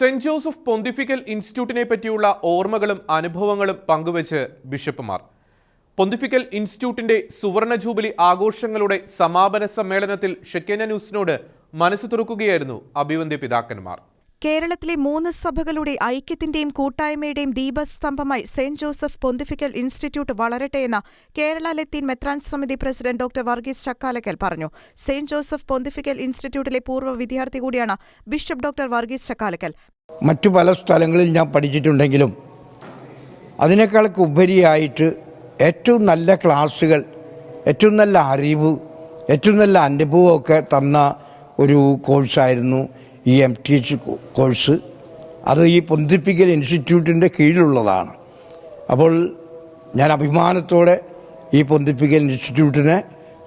Saint Joseph pontifical ഇൻസ്റ്റിറ്റ്യൂട്ടിനെ പറ്റിയുള്ള ഓർമ്മകളും അനുഭവങ്ങളും പങ്കുവച്ച് ബിഷപ്പുമാർ. പൊന്തിഫിക്കൽ ഇൻസ്റ്റിറ്റ്യൂട്ടിന്റെ സുവർണ ജൂബിലി ആഘോഷങ്ങളുടെ സമാപന സമ്മേളനത്തിൽ ഷെക്കേന ന്യൂസിനോട് മനസ്സ് തുറക്കുകയായിരുന്നു അഭിവന്ദ്യ പിതാക്കന്മാർ. കേരളത്തിലെ മൂന്ന് സഭകളുടെ ഐക്യത്തിന്റെയും കൂട്ടായ്മയുടെയും ദീപസ്തംഭമായി സെന്റ് ജോസഫ് പൊന്തിഫിക്കൽ ഇൻസ്റ്റിറ്റ്യൂട്ട് വളരട്ടെയെന്ന് കേരള ലത്തീൻ മെത്രാൻ സമിതി പ്രസിഡന്റ് ഡോക്ടർ വർഗീസ് ചക്കാലക്കൽ പറഞ്ഞു. സെന്റ് ജോസഫ് പൊന്തിഫിക്കൽ ഇൻസ്റ്റിറ്റ്യൂട്ടിലെ പൂർവ വിദ്യാർത്ഥി കൂടിയാണ് ബിഷപ്പ് ഡോക്ടർ വർഗീസ് ചക്കാലക്കൽ. മറ്റു പല സ്ഥലങ്ങളിൽ ഞാൻ പഠിച്ചിട്ടുണ്ടെങ്കിലും അതിനേക്കാളൊക്കെ ഉപരിയായിട്ട് ഏറ്റവും നല്ല ക്ലാസ്സുകൾ ഏറ്റവും നല്ല അറിവ് ഏറ്റവും നല്ല അനുഭവമൊക്കെ തന്ന ഒരു കോഴ്സായിരുന്നു ഈ എം ടി എച്ച് കോഴ്സ് അത് ഈ പൊന്തിപ്പിക്കൽ ഇൻസ്റ്റിറ്റ്യൂട്ടിന്റെ കീഴിലുള്ളതാണ്. അപ്പോൾ ഞാൻ അഭിമാനത്തോടെ ഈ പൊന്തിപ്പിക്കൽ ഇൻസ്റ്റിറ്റ്യൂട്ടിനെ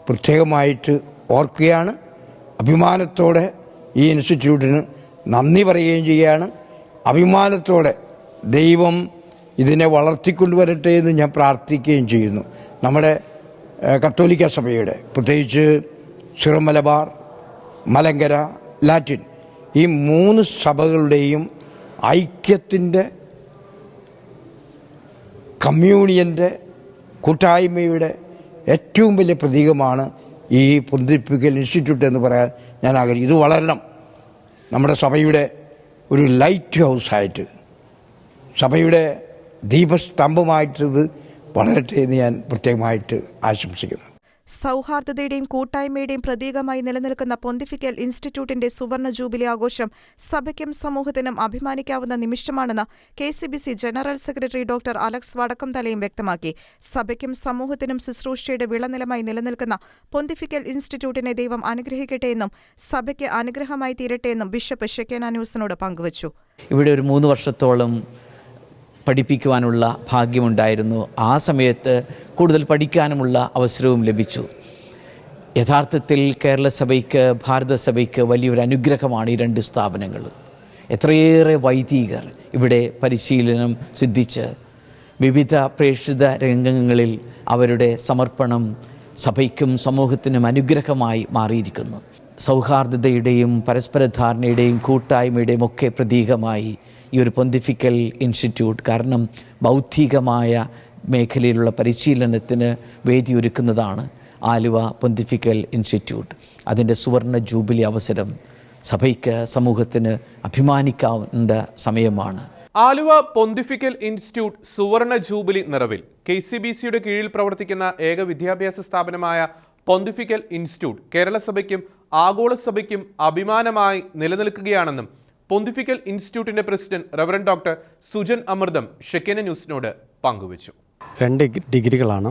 പ്രത്യേകമായിട്ട് ഓർക്കുകയാണ്. അഭിമാനത്തോടെ ഈ ഇൻസ്റ്റിറ്റ്യൂട്ടിന് നന്ദി പറയുകയും ചെയ്യുകയാണ്. അഭിമാനത്തോടെ ദൈവം ഇതിനെ വളർത്തിക്കൊണ്ടുവരട്ടെ എന്ന് ഞാൻ പ്രാർത്ഥിക്കുകയും ചെയ്യുന്നു. നമ്മുടെ കത്തോലിക്ക സഭയുടെ പ്രത്യേകിച്ച് ചെറുമലബാർ മലങ്കര ലാറ്റിൻ ഈ മൂന്ന് സഭകളുടെയും ഐക്യത്തിന്റെ കമ്മ്യൂണിയന്റെ കൂട്ടായ്മയുടെ ഏറ്റവും വലിയ പ്രതീകമാണ് ഈ പൊന്തിപ്പിക്കൽ ഇൻസ്റ്റിറ്റ്യൂട്ട് എന്ന് പറയാൻ ഞാൻ ആഗ്രഹിക്കും ഇത് വളരണം. നമ്മുടെ സഭയുടെ ഒരു ലൈറ്റ് ഹൗസായിട്ട് സഭയുടെ ദീപസ്തംഭമായിട്ട് ഇത് വളരട്ടെ എന്ന് ഞാൻ പ്രത്യേകമായിട്ട് ആശംസിക്കുന്നു. സൗഹാർദ്ദതയുടെയും കൂട്ടായ്മയുടെയും പ്രതീകമായി നിലനിൽക്കുന്ന പൊന്തിഫിക്കൽ ഇൻസ്റ്റിറ്റ്യൂട്ടിന്റെ സുവർണ ജൂബിലി ആഘോഷം സഭയ്ക്കും സമൂഹത്തിനും അഭിമാനിക്കാവുന്ന നിമിഷമാണെന്ന് K C B C general secretary doctor Alex വടക്കംതലയും വ്യക്തമാക്കി. സഭയ്ക്കും സമൂഹത്തിനും ശുശ്രൂഷയുടെ വിളനിലമായി നിലനിൽക്കുന്ന പൊന്തിഫിക്കൽ ഇൻസ്റ്റിറ്റ്യൂട്ടിനെ ദൈവം അനുഗ്രഹിക്കട്ടെ എന്നും സഭയ്ക്ക് അനുഗ്രഹമായി തീരട്ടെ എന്നും ബിഷപ്പ് ഷെക്കേന ന്യൂസിനോട് പങ്കുവച്ചു. ഇവിടെ ഒരു മൂന്ന് വർഷത്തോളം പഠിപ്പിക്കുവാനുള്ള ഭാഗ്യമുണ്ടായിരുന്നു. ആ സമയത്ത് കൂടുതൽ പഠിക്കാനുമുള്ള അവസരവും ലഭിച്ചു. യഥാർത്ഥത്തിൽ കേരള സഭയ്ക്ക് ഭാരതസഭയ്ക്ക് വലിയൊരു അനുഗ്രഹമാണ് ഈ രണ്ട് സ്ഥാപനങ്ങൾ. എത്രയേറെ വൈദികർ ഇവിടെ പരിശീലനം സിദ്ധിച്ച് വിവിധ പ്രേക്ഷിത രംഗങ്ങളിൽ അവരുടെ സമർപ്പണം സഭയ്ക്കും സമൂഹത്തിനും അനുഗ്രഹമായി മാറിയിരിക്കുന്നു. സൗഹാർദ്ദതയുടെയും പരസ്പര ധാരണയുടെയും കൂട്ടായ്മയുടെയും ഒക്കെ പ്രതീകമായി ഈ ഒരു പൊന്തിഫിക്കൽ ഇൻസ്റ്റിറ്റ്യൂട്ട് കാരണം ബൗദ്ധികമായ മേഖലയിലുള്ള പരിശീലനത്തിന് വേദിയൊരുക്കുന്നതാണ് ആലുവ പൊന്തിഫിക്കൽ ഇൻസ്റ്റിറ്റ്യൂട്ട് അതിന്റെ സുവർണ ജൂബിലി അവസരം സഭയ്ക്ക് സമൂഹത്തിന് അഭിമാനിക്കാവുന്ന സമയമാണ്. ആലുവ പൊന്തിഫിക്കൽ ഇൻസ്റ്റിറ്റ്യൂട്ട് സുവർണ ജൂബിലി നിറവിൽ കെ സി ബി സിയുടെ കീഴിൽ പ്രവർത്തിക്കുന്ന ഏക വിദ്യാഭ്യാസ സ്ഥാപനമായ പൊന്തിഫിക്കൽ ഇൻസ്റ്റിറ്റ്യൂട്ട് കേരള സഭയ്ക്കും ആഗോള സഭയ്ക്കും അഭിമാനമായി നിലനിൽക്കുകയാണെന്നും പൊന്തിഫിക്കൽ ഇൻസ്റ്റിറ്റ്യൂട്ടിന്റെ president reverend doctor Sujan Amritham ഷെക്കേന ന്യൂസിനോട് പങ്കുവച്ചു. രണ്ട് ഡിഗ്രികളാണ്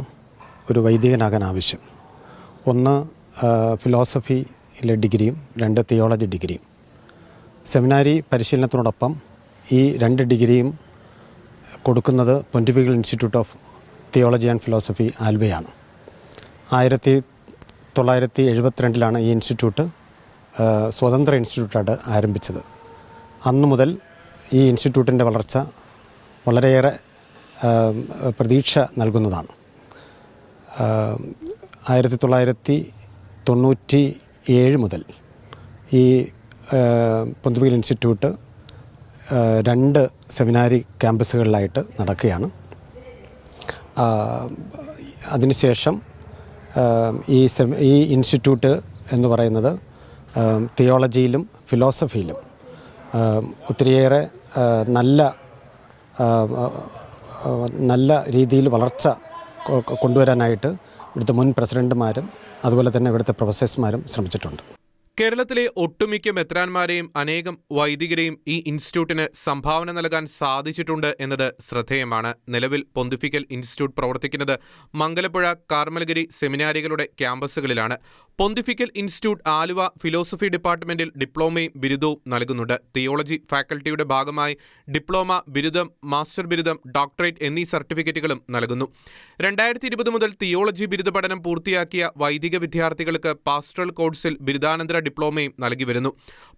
ഒരു വൈദികനാകാൻ ആവശ്യം. ഒന്ന് ഫിലോസഫിയിലെ ഡിഗ്രിയും രണ്ട് തിയോളജി ഡിഗ്രിയും. സെമിനാരി പരിശീലനത്തിനോടൊപ്പം ഈ രണ്ട് ഡിഗ്രിയും കൊടുക്കുന്നത് pontifical institute of theology and philosophy ആൽബയാണ്. ആയിരത്തി തൊള്ളായിരത്തി എഴുപത്തിരണ്ടിലാണ് ഈ ഇൻസ്റ്റിറ്റ്യൂട്ട് സ്വതന്ത്ര ഇൻസ്റ്റിറ്റ്യൂട്ടായിട്ട് ആരംഭിച്ചത്. അന്നു മുതൽ ഈ ഇൻസ്റ്റിറ്റ്യൂട്ടിന്റെ വളർച്ച വളരെയേറെ പ്രതീക്ഷ നൽകുന്നതാണ്. ആയിരത്തി തൊള്ളായിരത്തി തൊണ്ണൂറ്റി ഏഴ് മുതൽ ഈ പൊന്തുപുകൽ ഇൻസ്റ്റിറ്റ്യൂട്ട് രണ്ട് സെമിനാരി ക്യാമ്പസുകളിലായിട്ട് നടക്കുകയാണ്. അതിനുശേഷം ഈ സെമി ഈ ഇൻസ്റ്റിറ്റ്യൂട്ട് എന്ന് പറയുന്നത് തിയോളജിയിലും ഫിലോസഫിയിലും ഒത്തിരിയേറെ നല്ല നല്ല രീതിയിൽ വളർച്ച കൊണ്ടുവരാനായിട്ട് ഇവിടുത്തെ മുൻ പ്രസിഡന്റുമാരും അതുപോലെ തന്നെ ഇവിടുത്തെ പ്രൊഫസേഴ്സ്മാരും ശ്രമിച്ചിട്ടുണ്ട്. കേരളത്തിലെ ഒട്ടുമിക്ക മെത്രാന്മാരെയും അനേകം വൈദികരെയും ഈ ഇൻസ്റ്റിറ്റ്യൂട്ടിന് സംഭാവന നൽകാൻ സാധിച്ചിട്ടുണ്ട് എന്നത് ശ്രദ്ധേയമാണ്. നിലവിൽ പൊന്തിഫിക്കൽ ഇൻസ്റ്റിറ്റ്യൂട്ട് പ്രവർത്തിക്കുന്നത് മംഗലപ്പുഴ കാർമൽഗിരി സെമിനാരികളുടെ ക്യാമ്പസുകളിലാണ്. പൊന്തിഫിക്കൽ ഇൻസ്റ്റിറ്റ്യൂട്ട് ആലുവ ഫിലോസഫി ഡിപ്പാർട്ട്മെന്റിൽ ഡിപ്ലോമയും ബിരുദവും നൽകുന്നുണ്ട്. തിയോളജി ഫാക്കൽറ്റിയുടെ ഭാഗമായി ഡിപ്ലോമ ബിരുദം മാസ്റ്റർ ബിരുദം ഡോക്ടറേറ്റ് എന്നീ സർട്ടിഫിക്കറ്റുകളും നൽകുന്നു. രണ്ടായിരത്തി ഇരുപത് മുതൽ തിയോളജി ബിരുദ പഠനം പൂർത്തിയാക്കിയ വൈദിക വിദ്യാർത്ഥികൾക്ക് പാസ്റ്ററൽ കോഴ്സിൽ ബിരുദാനന്തര ഡിപ്ലോമയും നൽകി വരുന്നു.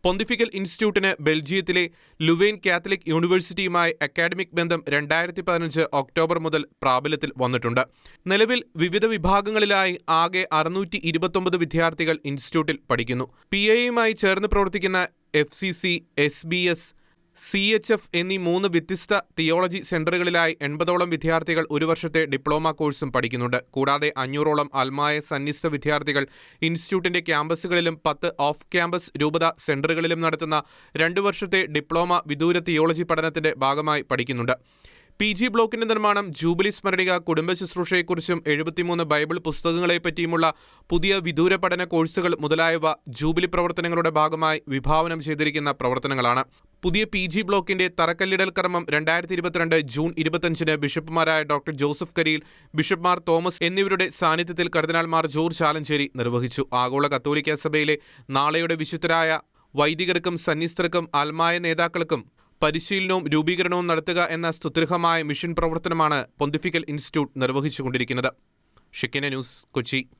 പൊന്തിഫിക്കൽ ഇൻസ്റ്റിറ്റ്യൂട്ടിന് ബെൽജിയത്തിലെ ലുവെയിൻ കാത്തലിക് യൂണിവേഴ്സിറ്റിയുമായി അക്കാഡമിക് ബന്ധം രണ്ടായിരത്തി പതിനഞ്ച് ഒക്ടോബർ മുതൽ പ്രാബല്യത്തിൽ വന്നിട്ടുണ്ട്. നിലവിൽ വിവിധ വിഭാഗങ്ങളിലായി ആകെ അറുന്നൂറ്റി ഇരുപത്തൊമ്പത് വിദ്യാർത്ഥികൾ ഇൻസ്റ്റിറ്റ്യൂട്ടിൽ പഠിക്കുന്നു. പി എയുമായി ചേർന്ന് പ്രവർത്തിക്കുന്ന F C C S B S C H F എന്നീ മൂന്ന് വ്യത്യസ്ത തിയോളജി സെന്ററുകളിലായി എൺപതോളം വിദ്യാർത്ഥികൾ ഒരു വർഷത്തെ ഡിപ്ലോമ കോഴ്സും പഠിക്കുന്നുണ്ട്. കൂടാതെ അഞ്ഞൂറോളം അൽമായ സന്നിസ്ഥ വിദ്യാർത്ഥികൾ ഇൻസ്റ്റിറ്റ്യൂട്ടിന്റെ ക്യാമ്പസുകളിലും പത്ത് ഓഫ് ക്യാമ്പസ് രൂപത സെന്ററുകളിലും നടത്തുന്ന രണ്ടു വർഷത്തെ ഡിപ്ലോമ വിദൂര തിയോളജി പഠനത്തിന്റെ ഭാഗമായി പഠിക്കുന്നുണ്ട്. പി ജി ബ്ലോക്കിന്റെ നിർമ്മാണം ജൂബിലി സ്മരണിക കുടുംബ ശുശ്രൂഷയെക്കുറിച്ചും എഴുപത്തിമൂന്ന് ബൈബിൾ പുസ്തകങ്ങളെപ്പറ്റിയുമുള്ള പുതിയ വിദൂര പഠന കോഴ്സുകൾ മുതലായവ ജൂബിലി പ്രവർത്തനങ്ങളുടെ ഭാഗമായി വിഭാവനം ചെയ്തിരിക്കുന്ന പ്രവർത്തനങ്ങളാണ്. പുതിയ പി ജി ബ്ലോക്കിന്റെ തറക്കല്ലിടൽ കർമ്മം രണ്ടായിരത്തി ഇരുപത്തിരണ്ട് ജൂൺ ഇരുപത്തഞ്ചിന് ബിഷപ്പുമാരായ ഡോക്ടർ ജോസഫ് കരിയിൽ ബിഷപ്പ്മാർ തോമസ് എന്നിവരുടെ സാന്നിധ്യത്തിൽ കർദിനാൾമാർ ജോർജ് ആലഞ്ചേരി നിർവഹിച്ചു. ആഗോള കത്തോലിക്ക സഭയിലെ നാളെയുടെ വിശുദ്ധരായ വൈദികർക്കും സന്യസ്തർക്കും ആത്മായ നേതാക്കൾക്കും പരിശീലനവും രൂപീകരണവും നടത്തുക എന്ന സ്തുത്യർഹമായ മിഷൻ പ്രവർത്തനമാണ് pontifical institute നിർവഹിച്ചുകൊണ്ടിരിക്കുന്നത്. Shekinah news Kochi.